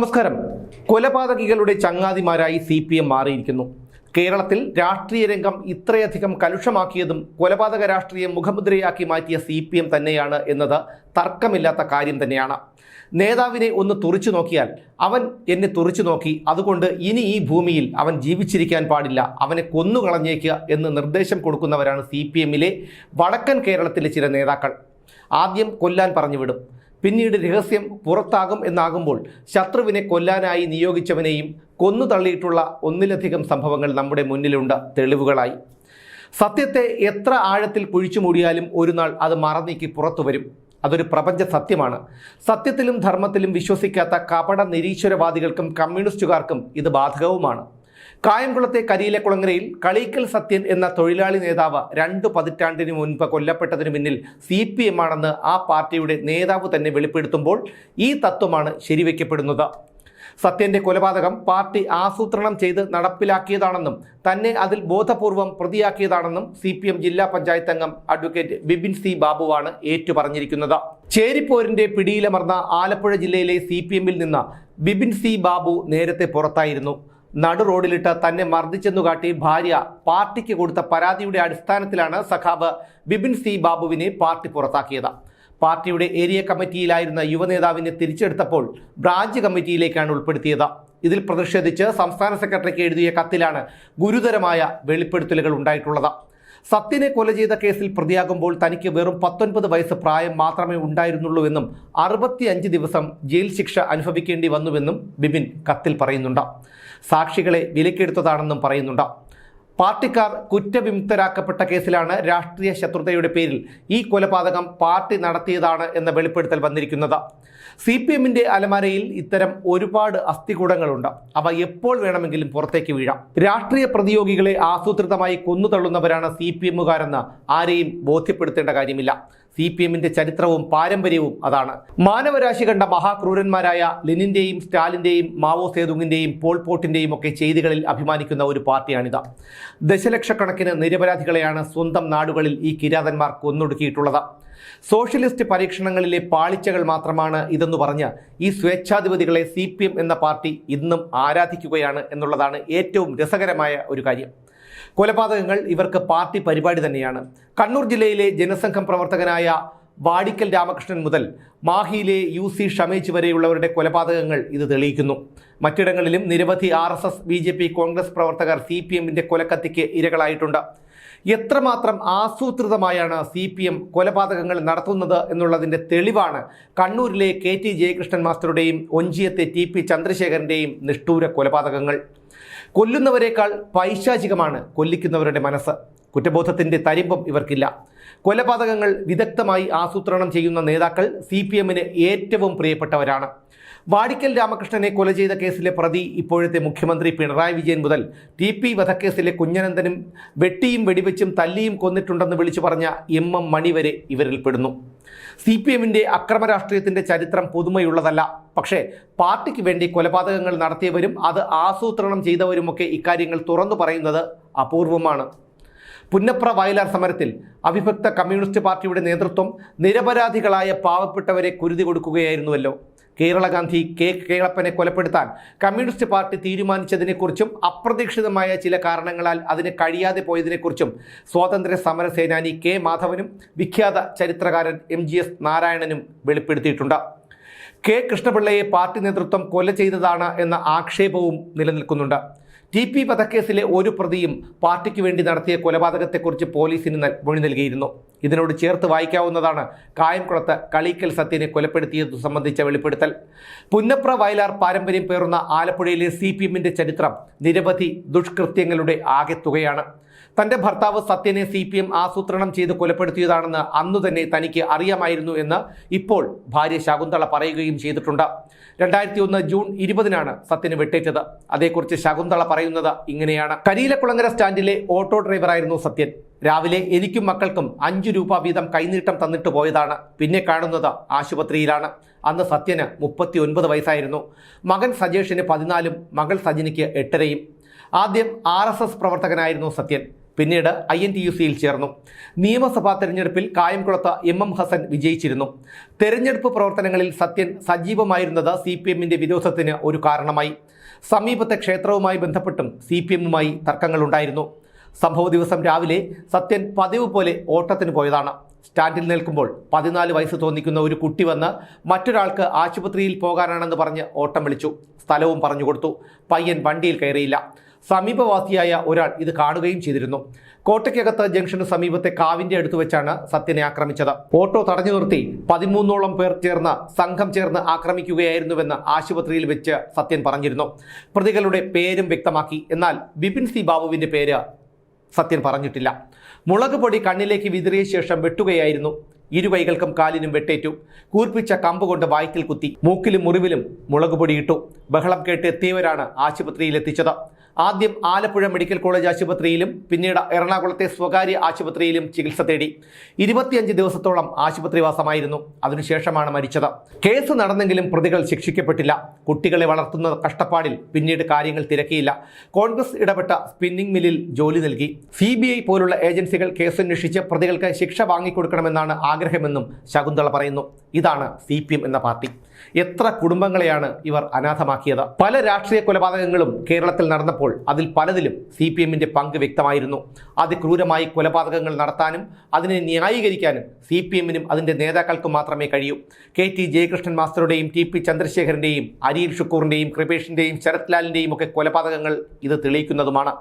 നമസ്കാരം. കൊലപാതകികളുടെ ചങ്ങാതിമാരായി സി പി എം മാറിയിരിക്കുന്നു. കേരളത്തിൽ രാഷ്ട്രീയ രംഗം ഇത്രയധികം കലുഷമാക്കിയതും കൊലപാതക രാഷ്ട്രീയം മുഖമുദ്രയാക്കി മാറ്റിയ സി പി എം തന്നെയാണ് എന്നത് തർക്കമില്ലാത്ത കാര്യം തന്നെയാണ്. നേതാവിനെ ഒന്ന് തുറിച്ചു നോക്കിയാൽ അവൻ എന്നെ തുറിച്ചു നോക്കി. അതുകൊണ്ട് ഇനി ഈ ഭൂമിയിൽ അവൻ ജീവിച്ചിരിക്കാൻ പാടില്ല. അവനെ കൊന്നുകളഞ്ഞേക്കുക എന്ന് നിർദ്ദേശം കൊടുക്കുന്നവരാണ് സി പി എമ്മിലെ വടക്കൻ കേരളത്തിലെ ചില നേതാക്കൾ. ആദ്യം കൊല്ലാൻ പറഞ്ഞുവിടും പിന്നീട് രഹസ്യം പുറത്താകും എന്നാകുമ്പോൾ ശത്രുവിനെ കൊല്ലാനായി നിയോഗിച്ചവനെയും കൊന്നു തള്ളിയിട്ടുള്ള ഒന്നിലധികം സംഭവങ്ങൾ നമ്മുടെ മുന്നിലുണ്ട് തെളിവുകളായി. സത്യത്തെ എത്ര ആഴത്തിൽ കുഴിച്ചു മൂടിയാലും ഒരു നാൾ അത് മറന്നീക്കി പുറത്തു വരും. അതൊരു പ്രപഞ്ച സത്യമാണ്. സത്യത്തിലും ധർമ്മത്തിലും വിശ്വസിക്കാത്ത കപട നിരീശ്വരവാദികൾക്കും കമ്മ്യൂണിസ്റ്റുകാർക്കും ഇത് ബാധകവുമാണ്. കായംകുളത്തെ കരിയിലെ കുളങ്ങരയിൽ കളീക്കൽ സത്യൻ എന്ന തൊഴിലാളി നേതാവ് രണ്ട് പതിറ്റാണ്ടിന് മുൻപ് കൊല്ലപ്പെട്ടതിന് പിന്നിൽ സി പി എം ആണെന്ന് ആ പാർട്ടിയുടെ നേതാവ് തന്നെ വെളിപ്പെടുത്തുമ്പോൾ ഈ തത്വമാണ് ശരിവയ്ക്കപ്പെടുന്നത് സത്യന്റെ കൊലപാതകം പാർട്ടി ആസൂത്രണം ചെയ്ത് നടപ്പിലാക്കിയതാണെന്നും തന്നെ അതിൽ ബോധപൂർവം പ്രതിയാക്കിയതാണെന്നും സി പി എം ജില്ലാ പഞ്ചായത്ത് അംഗം അഡ്വക്കേറ്റ് ബിബിൻ സി ബാബുവാണ് ഏറ്റുപറഞ്ഞിരിക്കുന്നത്. ചേരിപ്പോരിന്റെ പിടിയിലമർന്ന ആലപ്പുഴ ജില്ലയിലെ സി പി എമ്മിൽ നിന്ന് ബിബിൻ സി ബാബു നേരത്തെ പുറത്തായിരുന്നു. നടു റോഡിലിട്ട് തന്നെ മർദ്ദിച്ചെന്നു കാട്ടി ഭാര്യ പാർട്ടിക്ക് കൊടുത്ത പരാതിയുടെ അടിസ്ഥാനത്തിലാണ് സഖാവ് ബിബിൻ സി ബാബുവിനെ പാർട്ടി പുറത്താക്കിയത്. പാർട്ടിയുടെ ഏരിയ കമ്മിറ്റിയിലായിരുന്ന യുവനേതാവിനെ തിരിച്ചെടുത്തപ്പോൾ ബ്രാഞ്ച് കമ്മിറ്റിയിലേക്കാണ് ഉൾപ്പെടുത്തിയത്. ഇതിൽ പ്രതിഷേധിച്ച് സംസ്ഥാന സെക്രട്ടറിക്ക് എഴുതിയ കത്തിലാണ് ഗുരുതരമായ വെളിപ്പെടുത്തലുകൾ ഉണ്ടായിട്ടുള്ളത്. സത്യനെ കൊല ചെയ്ത കേസിൽ പ്രതിയാകുമ്പോൾ തനിക്ക് വെറും പത്തൊൻപത് വയസ്സ് പ്രായം മാത്രമേ ഉണ്ടായിരുന്നുള്ളൂ ഉണ്ടായിരുന്നുള്ളൂവെന്നും അറുപത്തിയഞ്ച് ദിവസം ജയിൽ ശിക്ഷ അനുഭവിക്കേണ്ടി വന്നുവെന്നും ബിബിൻ കത്തിൽ പറയുന്നുണ്ട്. സാക്ഷികളെ വിലക്കെടുത്തതാണെന്നും പറയുന്നുണ്ട്. പാർട്ടിക്കാർ കുറ്റവിമുക്തരാക്കപ്പെട്ട കേസിലാണ് രാഷ്ട്രീയ ശത്രുതയുടെ പേരിൽ ഈ കൊലപാതകം പാർട്ടി നടത്തിയതാണ് എന്ന വെളിപ്പെടുത്തൽ വന്നിരിക്കുന്നത്. സി പി എമ്മിന്റെ അലമാരയിൽ ഇത്തരം ഒരുപാട് അസ്ഥികൂടങ്ങളുണ്ട്. അവ എപ്പോൾ വേണമെങ്കിലും പുറത്തേക്ക് വീഴാം. രാഷ്ട്രീയ പ്രതിയോഗികളെ ആസൂത്രിതമായി കൊന്നുതള്ളുന്നവരാണ് സി പി എമ്മുകാരെന്ന് ആരെയും ബോധ്യപ്പെടുത്തേണ്ട കാര്യമില്ല. സി പി എമ്മിന്റെ ചരിത്രവും പാരമ്പര്യവും അതാണ്. മാനവരാശി കണ്ട മഹാക്രൂരന്മാരായ ലെനിന്റെയും സ്റ്റാലിന്റെയും മാവോ സേതുങ്ങിന്റെയും പോൾപോട്ടിന്റെയും ഒക്കെ ചെയ്തികളിൽ അഭിമാനിക്കുന്ന ഒരു പാർട്ടിയാണിത്. ദശലക്ഷക്കണക്കിന് നിരപരാധികളെയാണ് സ്വന്തം നാടുകളിൽ ഈ കിരാതന്മാർ കൊന്നൊടുക്കിയിട്ടുള്ളത്. സോഷ്യലിസ്റ്റ് പരീക്ഷണങ്ങളിലെ പാളിച്ചകൾ മാത്രമാണ് ഇതെന്ന് പറഞ്ഞ് ഈ സ്വേച്ഛാധിപതികളെ സി പി എം എന്ന പാർട്ടി ഇന്നും ആരാധിക്കുകയാണ് എന്നുള്ളതാണ് ഏറ്റവും രസകരമായ ഒരു കാര്യം. കൊലപാതകങ്ങൾ ഇവർക്ക് പാർട്ടി പരിപാടി തന്നെയാണ്. കണ്ണൂർ ജില്ലയിലെ ജനസംഘം പ്രവർത്തകനായ വാടിക്കൽ രാമകൃഷ്ണൻ മുതൽ മാഹിയിലെ യു സി ഷമേജ് വരെയുള്ളവരുടെ കൊലപാതകങ്ങൾ ഇത് തെളിയിക്കുന്നു. മറ്റിടങ്ങളിലും നിരവധി R S S B J P Congress പ്രവർത്തകർ സി പി എമ്മിന്റെ കൊലക്കത്തിക്ക് ഇരകളായിട്ടുണ്ട്. എത്രമാത്രം ആസൂത്രിതമായാണ് സി പി എം കൊലപാതകങ്ങൾ നടത്തുന്നത് എന്നുള്ളതിന്റെ തെളിവാണ് കണ്ണൂരിലെ കെ ടി ജയകൃഷ്ണൻ മാസ്റ്ററുടെയും ഒഞ്ചിയത്തെ ടി പി ചന്ദ്രശേഖരന്റെയും നിഷ്ഠൂര കൊലപാതകങ്ങൾ. കൊല്ലുന്നവരെക്കാൾ പൈശാചികമാണ് കൊല്ലിക്കുന്നവരുടെ മനസ്സ്. കുറ്റബോധത്തിന്റെ തരിമ്പം ഇവർക്കില്ല. കൊലപാതകങ്ങൾ വിദഗ്ധമായി ആസൂത്രണം ചെയ്യുന്ന നേതാക്കൾ സി പി എമ്മിന് ഏറ്റവും പ്രിയപ്പെട്ടവരാണ്. വാടിക്കൽ രാമകൃഷ്ണനെ കൊല ചെയ്ത കേസിലെ പ്രതി ഇപ്പോഴത്തെ മുഖ്യമന്ത്രി പിണറായി വിജയൻ മുതൽ ടി പി വധക്കേസിലെ കുഞ്ഞനന്ദനും വെട്ടിയും വെടിവെച്ചും തല്ലിയും കൊന്നിട്ടുണ്ടെന്ന് വിളിച്ചു പറഞ്ഞ എം എം മണി വരെ ഇവരിൽ പെടുന്നു. സി പി എമ്മിന്റെ അക്രമ രാഷ്ട്രീയത്തിന്റെ ചരിത്രം പുതുമയുള്ളതല്ല. പക്ഷേ പാർട്ടിക്ക് വേണ്ടി കൊലപാതകങ്ങൾ നടത്തിയവരും അത് ആസൂത്രണം ചെയ്തവരുമൊക്കെ ഇക്കാര്യങ്ങൾ തുറന്നു പറയുന്നത് അപൂർവമാണ്. പുന്നപ്ര വയലാർ സമരത്തിൽ അവിഭക്ത കമ്മ്യൂണിസ്റ്റ് പാർട്ടിയുടെ നേതൃത്വം നിരപരാധികളായ പാവപ്പെട്ടവരെ കുരുതി കൊടുക്കുകയായിരുന്നുവല്ലോ. കേരളഗാന്ധി കെ കേളപ്പനെ കൊലപ്പെടുത്താൻ കമ്മ്യൂണിസ്റ്റ് പാർട്ടി തീരുമാനിച്ചതിനെക്കുറിച്ചും അപ്രതീക്ഷിതമായ ചില കാരണങ്ങളാൽ അതിന് കഴിയാതെ പോയതിനെക്കുറിച്ചും സ്വാതന്ത്ര്യ സമര സേനാനി കെ മാധവനും വിഖ്യാത ചരിത്രകാരൻ എം ജി എസ് നാരായണനും വെളിപ്പെടുത്തിയിട്ടുണ്ട്. കെ കൃഷ്ണപിള്ളയെ പാർട്ടി നേതൃത്വം കൊല ചെയ്തതാണ് എന്ന ആക്ഷേപവും നിലനിൽക്കുന്നുണ്ട്. ടി പി വധക്കേസിലെ ഒരു പ്രതിയും പാർട്ടിക്ക് വേണ്ടി നടത്തിയ കൊലപാതകത്തെക്കുറിച്ച് പോലീസിന് മൊഴി നൽകിയിരുന്നു. ഇതിനോട് ചേർത്ത് വായിക്കാവുന്നതാണ് കായംകുളത്ത് കളീക്കൽ സത്യനെ കൊലപ്പെടുത്തിയത് സംബന്ധിച്ച വെളിപ്പെടുത്തൽ. പുന്നപ്ര വയലാർ പാരമ്പര്യം പേറുന്ന ആലപ്പുഴയിലെ സി ചരിത്രം നിരവധി ദുഷ്കൃത്യങ്ങളുടെ ആകെത്തുകയാണ്. തന്റെ ഭർത്താവ് സത്യനെ സി പി എം ആസൂത്രണം ചെയ്ത് കൊലപ്പെടുത്തിയതാണെന്ന് അന്നു തന്നെ തനിക്ക് അറിയാമായിരുന്നു എന്ന് ഇപ്പോൾ ഭാര്യ ശകുന്തള പറയുകയും ചെയ്തിട്ടുണ്ട്. രണ്ടായിരത്തി ഒന്ന് ജൂൺ ഇരുപതിനാണ് സത്യന് വെട്ടേറ്റത്. അതേക്കുറിച്ച് ശകുന്തള പറയുന്നത് ഇങ്ങനെയാണ്. കരീലക്കുളങ്ങര സ്റ്റാൻഡിലെ ഓട്ടോ ഡ്രൈവറായിരുന്നു സത്യൻ. രാവിലെ എനിക്കും മക്കൾക്കും അഞ്ചു രൂപ വീതം കൈനീട്ടം തന്നിട്ട് പോയതാണ്. പിന്നെ കാണുന്നത് ആശുപത്രിയിലാണ്. അന്ന് സത്യന് മുപ്പത്തി ഒൻപത് വയസ്സായിരുന്നു. മകൻ സജേഷിന് പതിനാലും മകൾ സജിനിക്ക് എട്ടരയും. ആദ്യം ആർ പ്രവർത്തകനായിരുന്നു സത്യൻ. പിന്നീട് ഐ എൻ ടി യു സിയിൽ ചേർന്നു. നിയമസഭാ തെരഞ്ഞെടുപ്പിൽ കായംകുളത്ത് എം എം ഹസൻ വിജയിച്ചിരുന്നു. തെരഞ്ഞെടുപ്പ് പ്രവർത്തനങ്ങളിൽ സത്യൻ സജീവമായിരുന്നത് സി പി എമ്മിന്റെ വിരോധത്തിന് ഒരു കാരണമായി. സമീപത്തെ ക്ഷേത്രവുമായി ബന്ധപ്പെട്ടും സി പി എമ്മുമായി തർക്കങ്ങളുണ്ടായിരുന്നു. സംഭവ ദിവസം രാവിലെ സത്യൻ പതിവ് പോലെ ഓട്ടത്തിന് പോയതാണ്. സ്റ്റാൻഡിൽ നിൽക്കുമ്പോൾ പതിനാല് വയസ്സ് തോന്നിക്കുന്ന ഒരു കുട്ടി വന്ന് മറ്റൊരാൾക്ക് ആശുപത്രിയിൽ പോകാനാണെന്ന് പറഞ്ഞ് ഓട്ടം വിളിച്ചു. സ്ഥലവും പറഞ്ഞു കൊടുത്തു. പയ്യൻ വണ്ടിയിൽ കയറിയില്ല. സമീപവാസിയായ ഒരാൾ ഇത് കാണുകയും ചെയ്തിരുന്നു. കോട്ടയ്ക്കകത്ത് ജംഗ്ഷന് സമീപത്തെ കാവിന്റെ അടുത്ത് വെച്ചാണ് സത്യനെ ആക്രമിച്ചത്. ഓട്ടോ തടഞ്ഞു നിർത്തി പതിമൂന്നോളം പേർ ചേർന്ന് സംഘം ചേർന്ന് ആക്രമിക്കുകയായിരുന്നുവെന്ന് ആശുപത്രിയിൽ വെച്ച് സത്യൻ പറഞ്ഞിരുന്നു. പ്രതികളുടെ പേരും വ്യക്തമാക്കി. എന്നാൽ ബിപിൻ സി ബാബുവിന്റെ പേര് സത്യൻ പറഞ്ഞിട്ടില്ല. മുളക് പൊടി കണ്ണിലേക്ക് വിതിറിയ ശേഷം വെട്ടുകയായിരുന്നു. ഇരുകൈകൾക്കും കാലിനും വെട്ടേറ്റു. കൂർപ്പിച്ച കമ്പ് കൊണ്ട് വയറ്റിൽ കുത്തി. മൂക്കിലും മുറിവിലും മുളക് പൊടിയിട്ടു ബഹളം കേട്ട് എത്തിയവരാണ് ആശുപത്രിയിൽ എത്തിച്ചത്. ആദ്യം ആലപ്പുഴ മെഡിക്കൽ കോളേജ് ആശുപത്രിയിലും പിന്നീട് എറണാകുളത്തെ സ്വകാര്യ ആശുപത്രിയിലും ചികിത്സ തേടി. ഇരുപത്തിയഞ്ച് ദിവസത്തോളം ആശുപത്രിവാസമായിരുന്നു. അതിനുശേഷമാണ് മരിച്ചത്. കേസ് നടന്നെങ്കിലും പ്രതികൾ ശിക്ഷിക്കപ്പെട്ടില്ല. കുട്ടികളെ വളർത്തുന്ന കഷ്ടപ്പാടിൽ പിന്നീട് കാര്യങ്ങൾ തിരക്കിയില്ല. കോൺഗ്രസ് ഇടപെട്ട സ്പിന്നിംഗ് മില്ലിൽ ജോലി നൽകി. സി പോലുള്ള ഏജൻസികൾ കേസന്വേഷിച്ച് പ്രതികൾക്ക് ശിക്ഷ വാങ്ങിക്കൊടുക്കണമെന്നാണ് ആഗ്രഹമെന്നും ശകുന്തള പറയുന്നു. ഇതാണ് സി പി എം എന്ന പാർട്ടി. എത്ര കുടുംബങ്ങളെയാണ് ഇവർ അനാഥമാക്കിയത്? പല രാഷ്ട്രീയ കൊലപാതകങ്ങളും കേരളത്തിൽ നടന്നപ്പോൾ അതിൽ പലതിലും സി പി എമ്മിന്റെ പങ്ക് വ്യക്തമായിരുന്നു. അതിക്രൂരമായി കൊലപാതകങ്ങൾ നടത്താനും അതിനെ ന്യായീകരിക്കാനും സി പി എമ്മിനും അതിന്റെ നേതാക്കൾക്കും മാത്രമേ കഴിയൂ. കെ ടി ജയകൃഷ്ണൻ മാസ്റ്ററുടെയും ടി പി ചന്ദ്രശേഖരന്റെയും അരിയിൽ ഷുക്കൂറിന്റെയും കൃപേഷിന്റെയും ശരത് ലാലിന്റെയും ഒക്കെ കൊലപാതകങ്ങൾ ഇത് തെളിയിക്കുന്നതുമാണ്.